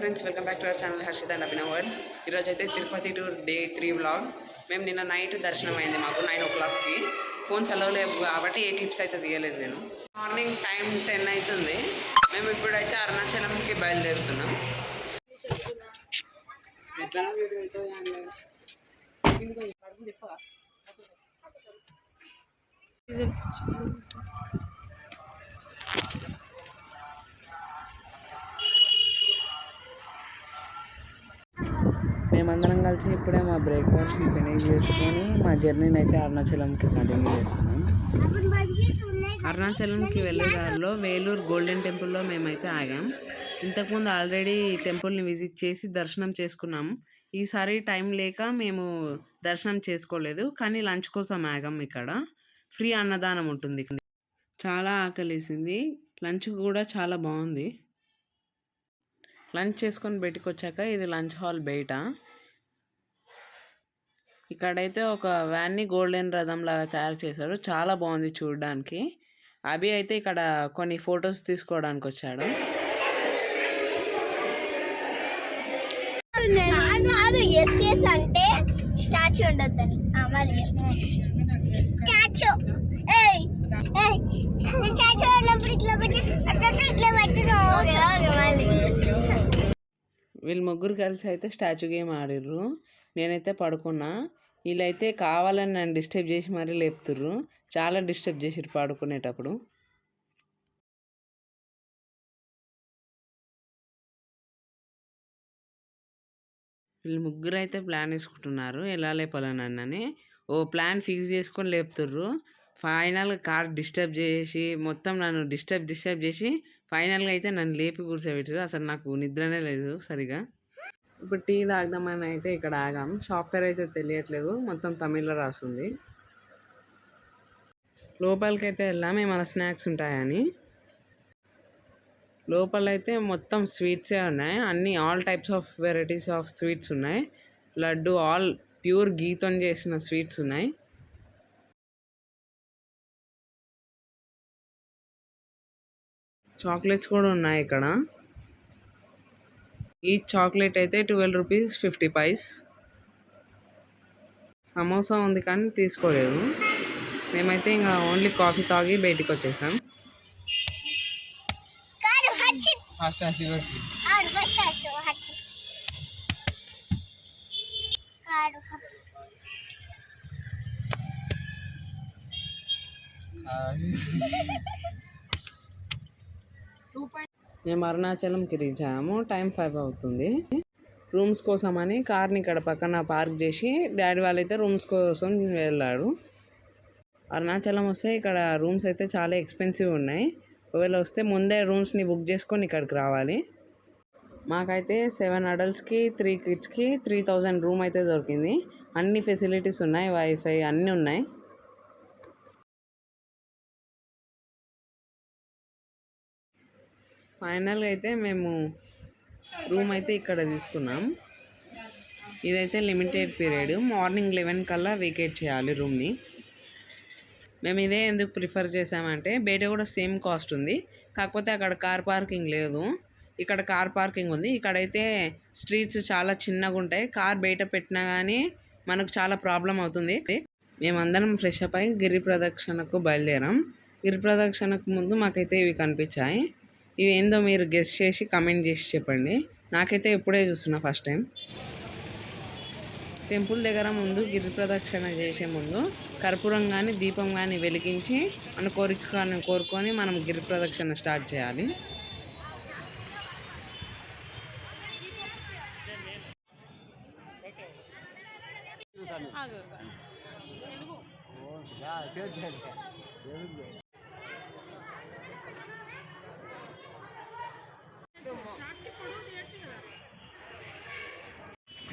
Friends welcome back to our channel Harshit and Abhinav ఈరోజు అయితే Tirupati to day three vlog. మేము నిన్న night దర్శనం అయింది మాకు నైన్ ఓ క్లాక్కి. ఫోన్స్ అలవ్ లేవు కాబట్టి ఏ క్లిప్స్ అయితే తీయలేదు నేను. మార్నింగ్ టైం టెన్ అవుతుంది. మేము ఇప్పుడైతే అరుణాచలంకి బయలుదేరుతున్నాం. ఎట్లా? మేమందరం కలిసి ఇప్పుడే మా బ్రేక్ఫాస్ట్ని ఫినిష్ చేసుకొని మా జర్నీని అయితే అరుణాచలంకి కంటిన్యూ చేస్తున్నాం. అరుణాచలంకి వెళ్ళే దారిలో వేలూరు గోల్డెన్ టెంపుల్లో మేమైతే ఆగాం. ఇంతకుముందు ఆల్రెడీ టెంపుల్ని విజిట్ చేసి దర్శనం చేసుకున్నాం. ఈసారి టైం లేక మేము దర్శనం చేసుకోలేదు కానీ లంచ్ కోసం ఆగాం ఇక్కడ. ఫ్రీ అన్నదానం ఉంటుంది. చాలా ఆకలేసింది. లంచ్ కూడా చాలా బాగుంది. లంచ్ చేసుకొని బయటకు వచ్చాక ఇది లంచ్ హాల్ బయట. ఇక్కడైతే ఒక వ్యాన్ని గోల్డెన్ రథం లాగా తయారు చేశారు. చాలా బాగుంది చూడడానికి. అభి అయితే ఇక్కడ కొన్ని ఫొటోస్ తీసుకోవడానికి వచ్చాడు. అంటే స్టాచ్యూ ఉండొద్దని. స్టాచ్యూ. వీళ్ళు ముగ్గురు కలిసి అయితే స్టాచ్యూ గేమ్ ఆడిర్రు. నేనైతే పడుకున్నా. వీళ్ళైతే కావాలని నన్ను డిస్టర్బ్ చేసి మరీ లేపుతుర్రు. చాలా డిస్టర్బ్ చేసిరు పడుకునేటప్పుడు. వీళ్ళు ముగ్గురు అయితే ప్లాన్ వేసుకుంటున్నారు. ఎలా లేపాలని ఓ ప్లాన్ ఫిక్స్ చేసుకొని లేపుతుర్రు. ఫైనల్గా కార్ డిస్టర్బ్ చేసి మొత్తం నన్ను డిస్టర్బ్ డిస్టర్బ్ చేసి ఫైనల్గా అయితే నన్ను లేపి కూర్చోబెట్టారు అసలు నాకు నిద్రనే లేదు సరిగా. ఇప్పుడు టీ తాగుదామని అయితే ఇక్కడ ఆగాం. షాప్ పేరు అయితే తెలియట్లేదు. మొత్తం తమిళ్ళో రాస్తుంది. లోపలికి అయితే వెళ్ళాం ఏమైనా స్నాక్స్ ఉంటాయని. లోపలైతే మొత్తం స్వీట్సే ఉన్నాయి. అన్ని all types of varieties of sweets ఉన్నాయి. లడ్డు ఆల్ ప్యూర్ గీతో చేసిన స్వీట్స్ ఉన్నాయి. చాక్లెట్స్ కూడా ఉన్నాయి ఇక్కడ. ఈ చాక్లెట్ అయితే twelve rupees fifty paise. Samosa ఉంది కానీ తీసుకోలేదు. మేమైతే ఇంకా ఓన్లీ కాఫీ తాగి బయటికి వచ్చేసాం. ఫస్ట్ కాడు మేము అరుణాచలంకి రీచ్ అయ్యాము టైం ఫైవ్ అవుతుంది. రూమ్స్ కోసం అని కార్ని ఇక్కడ పక్కన పార్క్ చేసి డాడీ వాళ్ళైతే రూమ్స్ కోసం వెళ్ళాడు. అరుణాచలం వస్తే ఇక్కడ రూమ్స్ అయితే చాలా ఎక్స్పెన్సివ్ ఉన్నాయి. ఒకవేళ వస్తే ముందే రూమ్స్ని బుక్ చేసుకొని ఇక్కడికి రావాలి. మాకైతే సెవెన్ అడల్ట్స్కి త్రీ కిడ్స్కి త్రీ థౌజండ్ రూమ్ అయితే దొరికింది. అన్ని ఫెసిలిటీస్ ఉన్నాయి వైఫై అన్నీ ఉన్నాయి. ఫైనల్గా అయితే మేము రూమ్ అయితే ఇక్కడ తీసుకున్నాం. ఇదైతే లిమిటెడ్ పీరియడ్. మార్నింగ్ లెవెన్ కల్లా వేకేట్ చేయాలి రూమ్ని. మేము ఇదే ఎందుకు ప్రిఫర్ చేసామంటే బయట కూడా సేమ్ కాస్ట్ ఉంది. కాకపోతే అక్కడ కార్ పార్కింగ్ లేదు. ఇక్కడ కార్ పార్కింగ్ ఉంది. ఇక్కడైతే స్ట్రీట్స్ చాలా చిన్నగా ఉంటాయి. కార్ బయట పెట్టినా కానీ మనకు చాలా ప్రాబ్లం అవుతుంది. మేమందరం ఫ్రెష్ అప్ అయి గిరి ప్రదక్షిణకు బయలుదేరాం. గిరి ప్రదక్షిణకు ముందు మాకైతే ఇవి కనిపించాయి. ఇవి ఏందో మీరు గెస్ట్ చేసి కమెంట్ చేసి చెప్పండి. నాకైతే ఇప్పుడే చూస్తున్నా ఫస్ట్ టైం. టెంపుల్ దగ్గర ముందు గిరి ప్రదక్షిణ చేసే ముందు కర్పూరం కానీ దీపం కానీ వెలిగించి మన కోరిక కానీ కోరుకొని మనం గిరి ప్రదక్షిణ స్టార్ట్ చేయాలి.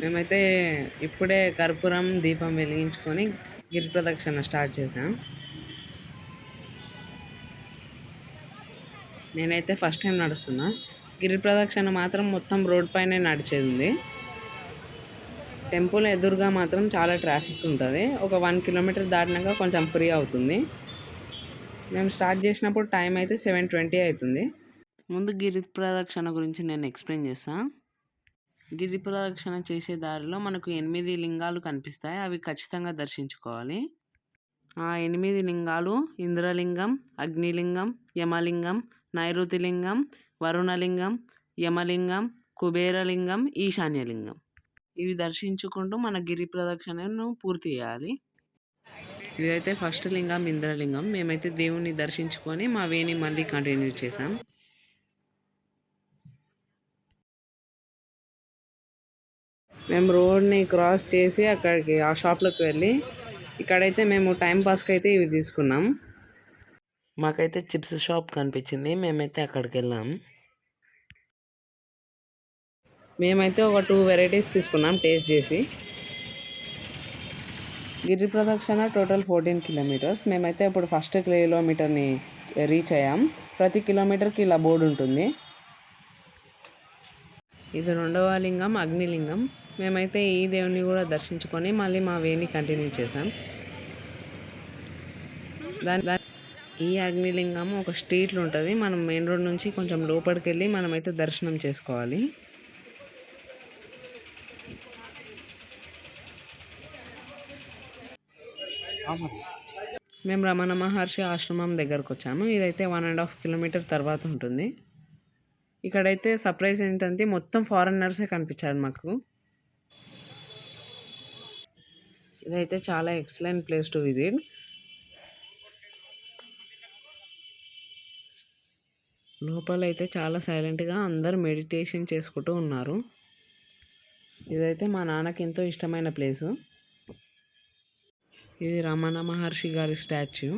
మేమైతే ఇప్పుడే కర్పూరం దీపం వెలిగించుకొని గిరి ప్రదక్షిణ స్టార్ట్ చేసాం నేనైతే ఫస్ట్ టైం నడుస్తున్నా. గిరి ప్రదక్షిణ మాత్రం మొత్తం రోడ్ పైనే నడిచేది. ఉంది టెంపుల్ ఎదురుగా మాత్రం చాలా ట్రాఫిక్ ఉంటుంది. ఒక వన్ కిలోమీటర్ దాటినాక కొంచెం ఫ్రీ అవుతుంది. మేము స్టార్ట్ చేసినప్పుడు టైం అయితే సెవెన్ ట్వంటీ అవుతుంది. ముందు గిరి ప్రదక్షిణ గురించి నేను ఎక్స్ప్లెయిన్ చేస్తాను గిరి ప్రదక్షిణ చేసే దారిలో మనకు ఎనిమిది లింగాలు కనిపిస్తాయి. అవి ఖచ్చితంగా దర్శించుకోవాలి. ఆ ఎనిమిది లింగాలు ఇంద్రలింగం అగ్నిలింగం యమలింగం నైరుతిలింగం వరుణలింగం యమలింగం కుబేరలింగం ఈశాన్యలింగం. ఇవి దర్శించుకుంటూ మన గిరి ప్రదక్షిణను పూర్తి చేయాలి. ఇదైతే ఫస్ట్ లింగం ఇంద్రలింగం. మేమైతే దేవుణ్ణి దర్శించుకొని మా వేని మళ్ళీ కంటిన్యూ చేసాం మేము రోడ్ని క్రాస్ చేసి అక్కడికి ఆ షాప్లోకి వెళ్ళి ఇక్కడైతే మేము టైం పాస్కి అయితే ఇవి తీసుకున్నాం. మాకైతే చిప్స్ షాప్ కనిపించింది. మేమైతే అక్కడికి వెళ్ళాం. మేమైతే ఒక టూ వెరైటీస్ తీసుకున్నాం టేస్ట్ చేసి. గిరి ప్రదక్షిణ టోటల్ ఫోర్టీన్ కిలోమీటర్స్. మేమైతే ఇప్పుడు ఫస్ట్ కిలోమీటర్ని రీచ్ అయ్యాం. ప్రతి కిలోమీటర్కి ఇలా బోర్డు ఉంటుంది. ఇది రెండవ లింగం అగ్నిలింగం. మేమైతే ఈ దేవుని కూడా దర్శించుకొని మళ్ళీ మా వేని కంటిన్యూ చేసాం దాని దాని ఈ అగ్నిలింగం ఒక స్ట్రీట్లో ఉంటుంది. మనం మెయిన్ రోడ్ నుంచి కొంచెం లోపలికి వెళ్ళి మనమైతే దర్శనం చేసుకోవాలి. మేము రమణ మహర్షి ఆశ్రమం దగ్గరకు వచ్చాము ఇదైతే వన్ అండ్ హాఫ్ కిలోమీటర్ తర్వాత ఉంటుంది. ఇక్కడైతే సర్ప్రైజ్ ఏంటంటే మొత్తం ఫారెనర్సే కనిపించారు మాకు. ఇదైతే చాలా ఎక్సలెంట్ ప్లేస్ టు విజిట్. లోపల అయితే చాలా సైలెంట్గా అందరు మెడిటేషన్ చేసుకుంటూ ఉన్నారు. ఇదైతే మా నాన్నకి ఎంతో ఇష్టమైన ప్లేసు ఇది రమణ మహర్షి గారి స్టాచ్యూ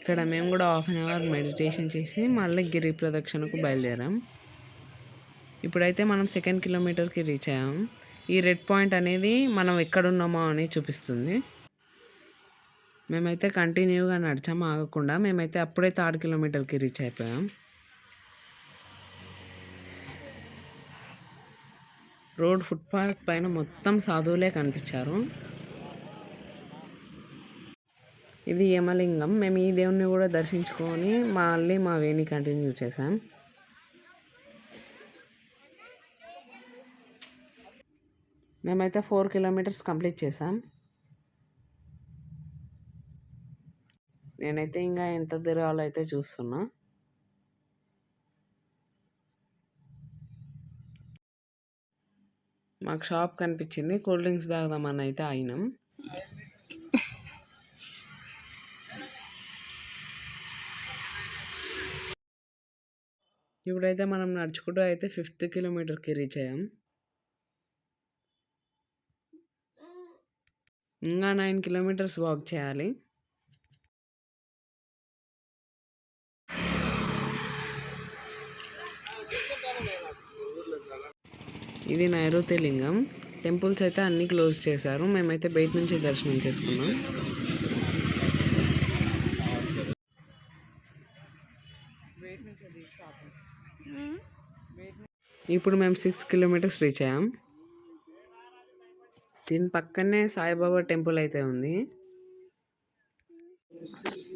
ఇక్కడ మేము కూడా హాఫ్ అన్ అవర్ మెడిటేషన్ చేసి మళ్ళీ గిరి ప్రదక్షిణకు బయలుదేరాం. ఇప్పుడైతే మనం సెకండ్ కిలోమీటర్కి రీచ్ అయ్యాం. ఈ రెడ్ పాయింట్ అనేది మనం ఎక్కడున్నామో అని చూపిస్తుంది. మేమైతే కంటిన్యూగా నడిచాం ఆగకుండా. మేమైతే అప్పుడే థర్డ్ కిలోమీటర్కి రీచ్ అయిపోయాం. రోడ్ ఫుట్పాత్ పైన మొత్తం సాధువులే కనిపించారు. ఇది యమలింగం. మేము ఈ దేవుణ్ణి కూడా దర్శించుకొని మళ్ళీ మా వేని కంటిన్యూ చేసాం మేమైతే ఫోర్ కిలోమీటర్స్ కంప్లీట్ చేసాం. నేనైతే ఇంకా ఎంత తిరగాలో అయితే చూస్తున్నా. మాకు షాప్ కనిపించింది. కూల్ డ్రింక్స్ తాగుదామని అయితే అయినాం. ఇప్పుడైతే మనం నడుచుకుంటూ అయితే ఫిఫ్త్ కిలోమీటర్కి రీచ్ అయ్యాం. ఇంకా నైన్ కిలోమీటర్స్ వాక్ చేయాలి. ఇది నైరుతి లింగం టెంపుల్స్ అయితే అన్నీ క్లోజ్ చేశారు. మేమైతే బయట నుంచి దర్శనం చేసుకున్నాం. ఇప్పుడు మేము సిక్స్ కిలోమీటర్స్ రీచ్ అయ్యాం. దీని పక్కనే సాయిబాబా టెంపుల్ అయితే ఉంది.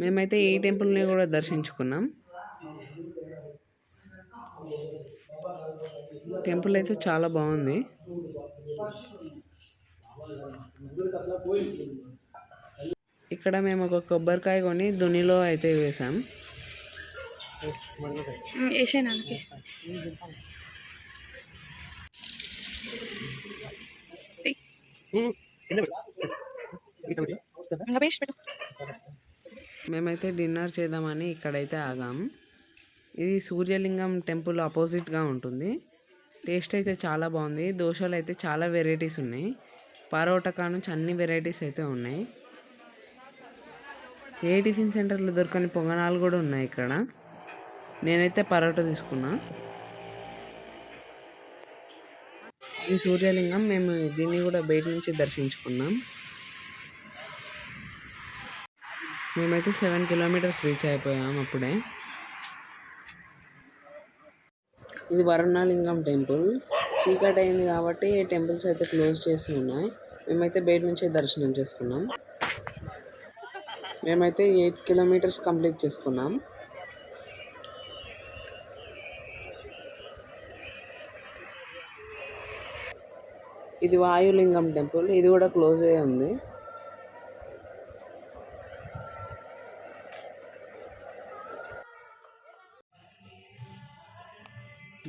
మేమైతే ఈ టెంపుల్ని కూడా దర్శించుకున్నాం. టెంపుల్ అయితే చాలా బాగుంది. ఇక్కడ మేము ఒక కొబ్బరికాయ కొని దునిలో అయితే వేసాం. వేసాను ఇంకా వేసి పెట్టు మేమైతే డిన్నర్ చేద్దామని ఇక్కడైతే ఆగాం. ఇది సూర్యలింగం టెంపుల్ ఆపోజిట్గా ఉంటుంది. టేస్ట్ అయితే చాలా బాగుంది. దోశలు అయితే చాలా వెరైటీస్ ఉన్నాయి. పరోటా కానుంచి అన్ని వెరైటీస్ అయితే ఉన్నాయి. ఏ టిఫిన్ సెంటర్లో దొరకని పొంగనాలు కూడా ఉన్నాయి ఇక్కడ. నేనైతే పరోటా తీసుకున్నాను ఈ సూర్యలింగం మేము దీన్ని కూడా బయట నుంచి దర్శించుకున్నాం. మేమైతే సెవెన్ కిలోమీటర్స్ రీచ్ అయిపోయాం అప్పుడే. ఇది వరుణాలింగం టెంపుల్. చీకటి అయింది కాబట్టి టెంపుల్స్ అయితే క్లోజ్ చేసి ఉన్నాయి. మేమైతే బయట నుంచే దర్శనం చేసుకున్నాం. మేమైతే ఎయిట్ కిలోమీటర్స్ కంప్లీట్ చేసుకున్నాం. ఇది వాయులింగం టెంపుల్. ఇది కూడా క్లోజ్ అయ్యి ఉంది.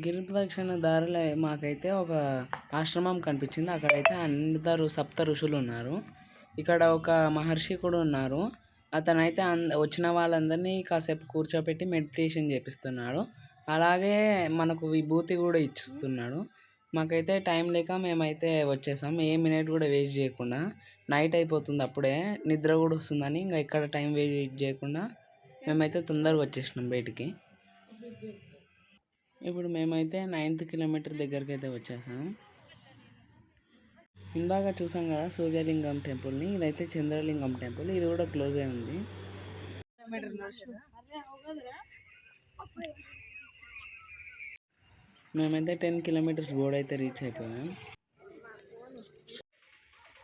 గిరి ప్రదక్షిణ దారిలో మాకైతే ఒక ఆశ్రమం కనిపించింది. అక్కడైతే అందరు సప్త ఋషులు ఉన్నారు ఇక్కడ ఒక మహర్షి కూడా ఉన్నారు. అతనైతే అంద వచ్చిన వాళ్ళందరినీ కాసేపు కూర్చోపెట్టి మెడిటేషన్ చేపిస్తున్నాడు. అలాగే మనకు విభూతి కూడా ఇచ్చిస్తున్నాడు. మాకైతే టైం లేక మేమైతే వచ్చేసాం. ఏ మినిట్ కూడా వేస్ట్ చేయకుండా. నైట్ అయిపోతుంది అప్పుడే. నిద్ర కూడా వస్తుందని ఇంకా ఇక్కడ టైం వేస్ట్ చేయకుండా మేమైతే తొందరగా వచ్చేసినాం బయటికి. ఇప్పుడు మేమైతే నైన్త్ కిలోమీటర్ దగ్గరికి అయితే వచ్చేసాం. ఇందాక చూసాం కదా సూర్యలింగం టెంపుల్ని. ఇదైతే చంద్రలింగం టెంపుల్. ఇది కూడా క్లోజ్ అయి ఉంది మేమైతే టెన్ కిలోమీటర్స్ బోర్డ్ అయితే రీచ్ అయిపోయాం.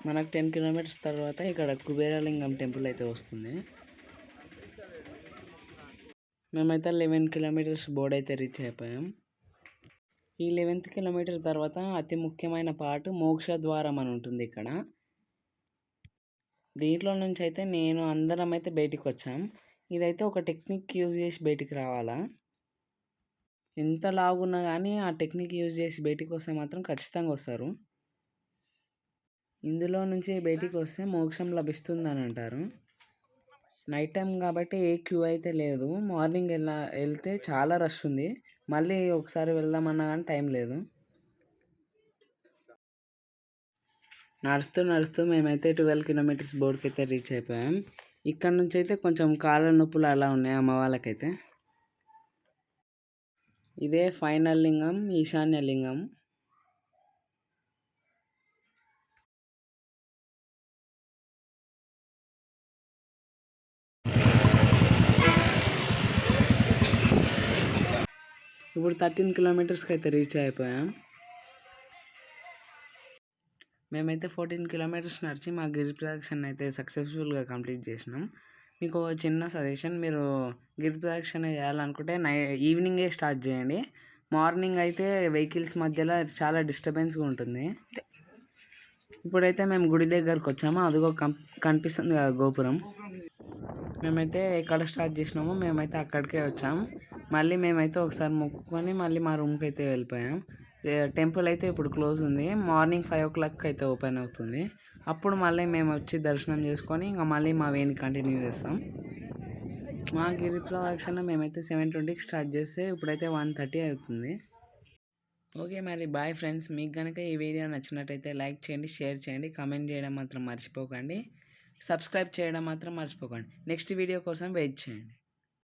మనకు టెన్ కిలోమీటర్స్ తర్వాత ఇక్కడ కుబేరాలింగం టెంపుల్ అయితే వస్తుంది. మేమైతే లెవెన్ కిలోమీటర్స్ బోర్డ్ అయితే రీచ్ అయిపోయాం. ఈ లెవెన్త్ కిలోమీటర్ తర్వాత అతి ముఖ్యమైన పార్ట్ మోక్ష ద్వారం అని ఉంటుంది ఇక్కడ. దీంట్లో నుంచి అయితే నేను అందరం అయితే బయటికి వచ్చాం. ఇదైతే ఒక టెక్నిక్ యూజ్ చేసి బయటికి రావాలా? ఎంత లాగున్నా కానీ ఆ టెక్నిక్ యూజ్ చేసి బయటికి వస్తే మాత్రం ఖచ్చితంగా వస్తారు. ఇందులో నుంచి బయటికి వస్తే మోక్షం లభిస్తుందని అంటారు నైట్ టైం కాబట్టి ఏ క్యూ అయితే లేదు మార్నింగ్ వెళ్ళా వెళ్తే చాలా రష్ ఉంది. మళ్ళీ ఒకసారి వెళ్దామన్నా కానీ టైం లేదు. నడుస్తూ నడుస్తూ మేమైతే ట్వెల్వ్ కిలోమీటర్స్ బోర్డుకి అయితే రీచ్ అయిపోయాం. ఇక్కడ నుంచి అయితే కొంచెం కాళ్ళ నొప్పులు అలా ఉన్నాయి అమ్మ వాళ్ళకైతే. ఇదే ఫైనల్ లింగం ఈశాన్య లింగం. ఇప్పుడు థర్టీన్ కిలోమీటర్స్కి అయితే రీచ్ అయిపోయాం. మేమైతే ఫోర్టీన్ కిలోమీటర్స్ నడిచి మా గిరి ప్రదక్షిణ అయితే సక్సెస్ఫుల్గా కంప్లీట్ చేసినాం. మీకు ఒక చిన్న సజెషన్ మీరు గిరి ప్రదక్షిణ చేయాలనుకుంటే నై ఈవినింగే స్టార్ట్ చేయండి. మార్నింగ్ అయితే వెహికల్స్ మధ్యలో చాలా డిస్టర్బెన్స్గా ఉంటుంది. ఇప్పుడైతే మేము గుడి దగ్గరకు వచ్చాము. అదిగో కనిపిస్తుంది కదా గోపురం. మేమైతే ఎక్కడ స్టార్ట్ చేసినామో మేమైతే అక్కడికే వచ్చాం. మళ్ళీ మేమైతే ఒకసారి మొక్కుకొని మళ్ళీ మా రూమ్కి అయితే వెళ్ళిపోయాం. టెంపుల్ అయితే ఇప్పుడు క్లోజ్ ఉంది. మార్నింగ్ ఫైవ్ ఓ క్లాక్ అయితే ఓపెన్ అవుతుంది. అప్పుడు మళ్ళీ మేము వచ్చి దర్శనం చేసుకొని ఇంకా మళ్ళీ మా వేని కంటిన్యూ చేస్తాం. మా గిరి ప్రదక్షిణ మేమైతే సెవెన్ ట్వంటీకి స్టార్ట్ చేస్తే ఇప్పుడైతే వన్ థర్టీ అవుతుంది. ఓకే మరి బాయ్ ఫ్రెండ్స్. మీకు కనుక ఈ వీడియో నచ్చినట్టయితే లైక్ చేయండి షేర్ చేయండి కమెంట్ చేయడం మాత్రం మర్చిపోకండి. సబ్స్క్రైబ్ చేయడం మాత్రం మర్చిపోకండి. నెక్స్ట్ వీడియో కోసం వెయిట్ చేయండి.